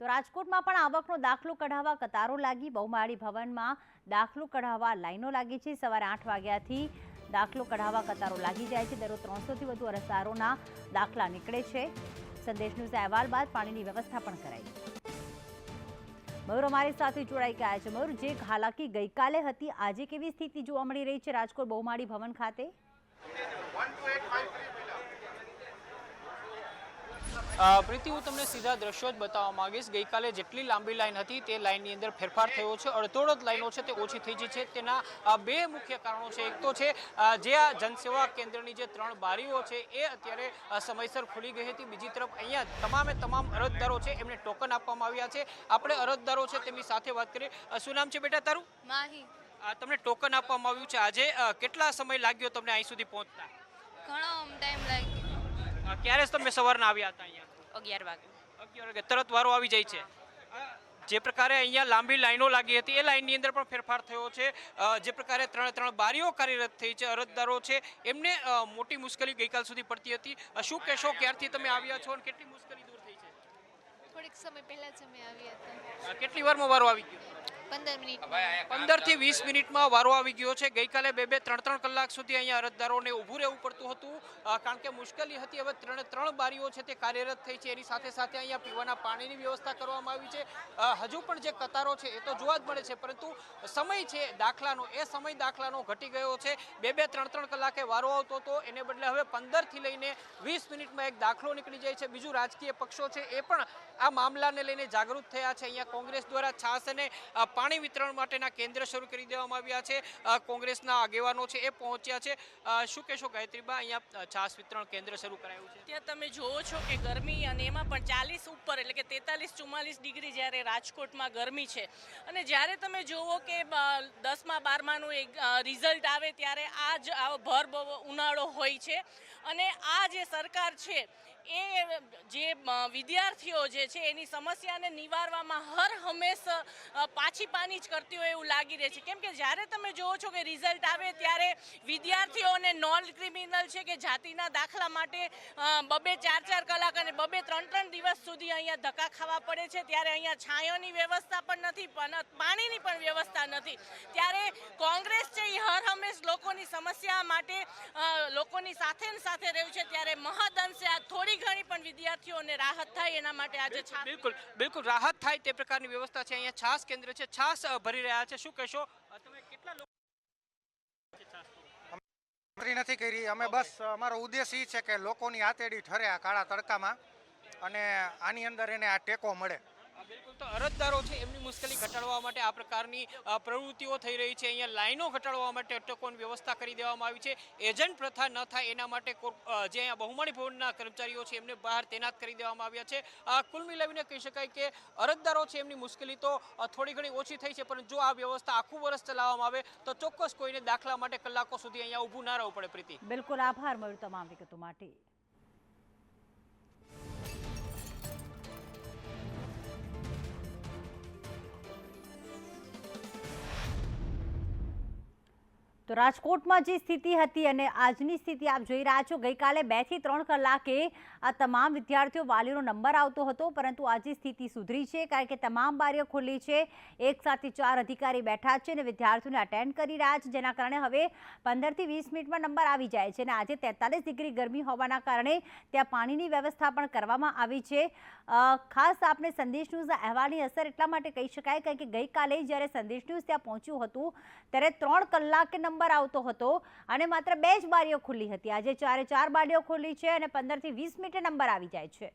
તો રાજકોટમાં પણ આવકનો દાખલો કઢાવવા કતારો લાગી. બહુમાળી ભવનમાં દાખલો કઢાવવા લાઈનો લાગી છે. સવારે આઠ વાગ્યાથી દાખલો કઢાવવા કતારો લાગી જાય છે. દરરોજ ત્રણસોથી વધુ અરજદારોના દાખલા નીકળે છે. સંદેશ ન્યૂઝ અહેવાલ બાદ પાણીની વ્યવસ્થા પણ કરાઈ. મયુર અમારી સાથે જોડાઈ ગયા છે. મયુર, જે હાલાકી ગઈકાલે હતી, આજે કેવી સ્થિતિ જોવા મળી રહી છે રાજકોટ બહુમાળી ભવન ખાતે? પ્રીતિ હું તમને સીધા દ્રશ્યો જ બતાવવા માંગીશ. ગઈકાલે જેટલી લાંબી લાઈન હતી તે લાઈનની અંદર ફેરફાર થયો છે. અડધોડ લાઈનો છે તે ઓછી થઈ ગઈ છે. તેના બે મુખ્ય કારણો છે. એક તો છે જે આ જનસેવા કેન્દ્રની જે ત્રણ બારીઓ છે એ અત્યારે સમયસર ખુલી ગઈ હતી. બીજી તરફ અહીંયા તમામે તમામ અરજદારો છે એમને ટોકન આપવામાં આવ્યા છે. આપણે અરજદારો છે તેમની સાથે વાત કરીએ. શું નામ છે બેટા તારું? માહી. તમને ટોકન આપવામાં આવ્યું છે. આજે કેટલા સમય લાગ્યો તમને અહીં સુધી પહોંચતા? ઘણો ટાઈમ લાગ્યો. ક્યારે તમે સવારના આવ્યા હતા અહીંયા? અગિયાર વાગે. અગિયાર વાગે. તરત વારો આવી જાય છે. જે પ્રકારે અહીંયા લાંબી લાઈનો લાગી હતી એ લાઈનની અંદર પણ ફેરફાર થયો છે. જે પ્રકારે ત્રણ ત્રણ બારીઓ કાર્યરત થઈ છે અરજદારો છે એમને મોટી મુશ્કેલી ગઈકાલ સુધી પડતી હતી. શું કહેશો ક્યારથી તમે આવ્યા છો અને કેટલી મુશ્કેલી દૂર થઈ છે? થોડીક સમય પહેલા જ અમે આવ્યા હતા. કેટલી વારમાં વારો આવી ગયો? પંદર મિનિટ. પંદરથી વીસ મિનિટમાં વારો આવી ગયો છે. ગઈકાલે બે બે ત્રણ ત્રણ કલાક સુધી અહીંયા અરજદારોને ઊભું રહેવું પડતું હતું. કારણ કે મુશ્કેલી હતી. હવે ત્રણે ત્રણ બારીઓ છે તે કાર્યરત થઈ છે. એની સાથે સાથે અહીંયા પીવાના પાણીની વ્યવસ્થા કરવામાં આવી છે. હજુ પણ જે કતારો છે એ તો જોવા જ મળે છે. પરંતુ સમય છે દાખલાનો. એ સમય દાખલાનો ઘટી ગયો છે. બે બે ત્રણ ત્રણ કલાકે વારો આવતો હતો. એને બદલે હવે પંદરથી લઈને વીસ મિનિટમાં એક દાખલો નીકળી જાય છે. બીજું રાજકીય પક્ષો છે એ પણ આ મામલાને લઈને જાગૃત થયા છે. અહીંયા કોંગ્રેસ દ્વારા છાસ અને પાણી વિતરણ માટેના કેન્દ્ર શરૂ કરી દેવામાં આવ્યા છે. કોંગ્રેસના આગેવાનો છે એ પહોંચ્યા છે. શું કહેશો ગાયત્રીબા? અહીંયા છાસ વિતરણ કેન્દ્ર શરૂ કરાયું છે. ત્યાં તમે જોવો છો કે ગરમી અને એમાં પણ ચાલીસ ઉપર એટલે કે તેતાલીસ ચુમ્માલીસ ડિગ્રી જ્યારે રાજકોટમાં ગરમી છે. અને જ્યારે તમે જોવો કે દસમા બારમાનું એક રિઝલ્ટ આવે ત્યારે આ જ ભર ઉનાળો હોય છે. અને આ જે સરકાર છે એ જે વિદ્યાર્થીઓ જે છે, એની સમસ્યાને નિવારવામાં હર હંમેશ પાછી પાની જ કરતી હોય એવું લાગી રહે છે. કેમ કે જ્યારે તમે જુઓ છો કે રિઝલ્ટ આવે ત્યારે વિદ્યાર્થીઓને નોન ક્રિમિનલ છે કે જાતિના દાખલા માટે બબે ચાર ચાર કલાક અને બબે ત્રણ ત્રણ દિવસ સુધી અહીંયા ધક્કા ખાવા પડે છે. ત્યારે અહીંયા છાંયોની વ્યવસ્થા પણ નથી, પણ પાણીની પણ વ્યવસ્થા નથી. ત્યારે કોંગ્રેસ છે એ હર હંમેશ લોકોની સમસ્યા માટે લોકોની સાથે સાથે રહ્યું છે. ત્યારે મહદઅંશે આ થોડી ઘણી પણ વિદ્યાર્થીઓને રાહત થાય એના માટે આજે છાસ બિલકુલ બિલકુલ રાહત થાય તે પ્રકારની વ્યવસ્થા છે. અહીંયા છાસ કેન્દ્ર છે. છાસ ભરી રહ્યા છે. શું કહેશો? તમે કેટલા લોકો છે છાસ? ગણતરી નથી કરી. અમે બસ અમારો ઉદ્દેશ એ છે કે લોકોની આતેડી ઠરે આ કાળા તડકામાં અને આની અંદર એને આ ટેકો મળે. બિલકુલ. અરજદારો છે, એમની મુશ્કેલી ઘટાડવા માટે આ પ્રકારની પ્રવૃત્તિઓ થઈ રહી છે. અહીંયા લાઈનો ઘટાડવા માટે અટકોન વ્યવસ્થા કરી દેવામાં આવી છે. એજન્ટ પ્રથા ન થાય એના માટે જે અહીંયા બહુમાળી ભવનના કર્મચારીઓ છે, એમને બહાર તૈનાત કરી દેવામાં આવ્યા છે. કુલ મિલાવીને કહી શકાય કે અરજદારો છે, એમની મુશ્કેલી તો થોડી ઘણી ઓછી થઈ છે, પણ જો આ વ્યવસ્થા આખું વર્ષ ચલાવવામાં આવે, તો ચોક્કસ કોઈને દાખલા માટે કલાકો સુધી અહીંયા ઊભું ના રહેવું પડે, પ્રીતિ. બિલકુલ આભાર મળ્યું તમામ વિગતો માટે. તો રાજકોટમાં જે સ્થિતિ હતી અને આજની સ્થિતિ આપ જોઈ રહ્યા છો, ગઈકાલે બેથી ત્રણ કલાકે આ તમામ વિદ્યાર્થીઓ વાલીનો નંબર આવતો હતો, પરંતુ આજે સ્થિતિ સુધરી છે, કારણ કે તમામ બારીઓ ખુલ્લી છે, એક સાથે ચાર અધિકારી બેઠા છે અને વિદ્યાર્થીઓને અટેન્ડ કરી રહ્યા છે, જેના કારણે હવે પંદરથી વીસ મિનિટમાં નંબર આવી જાય છે અને આજે તેતાલીસ ડિગ્રી ગરમી હોવાના કારણે ત્યાં પાણીની વ્યવસ્થા પણ કરવામાં આવી છે. ખાસ આપણે સંદેશ ન્યૂઝના અહેવાલની અસર એટલા માટે કહી શકાય, કારણ કે ગઈકાલે જ્યારે સંદેશ ન્યૂઝ ત્યાં પહોંચ્યું હતું, ત્યારે ત્રણ કલાકે નંબર આવતો હતો અને માત્ર બે જ બારીઓ ખુલ્લી હતી. આજે ચારે ચાર બારીઓ ખુલ્લી છે અને પંદરથી વીસ મિનિટે નંબર આવી જાય છે.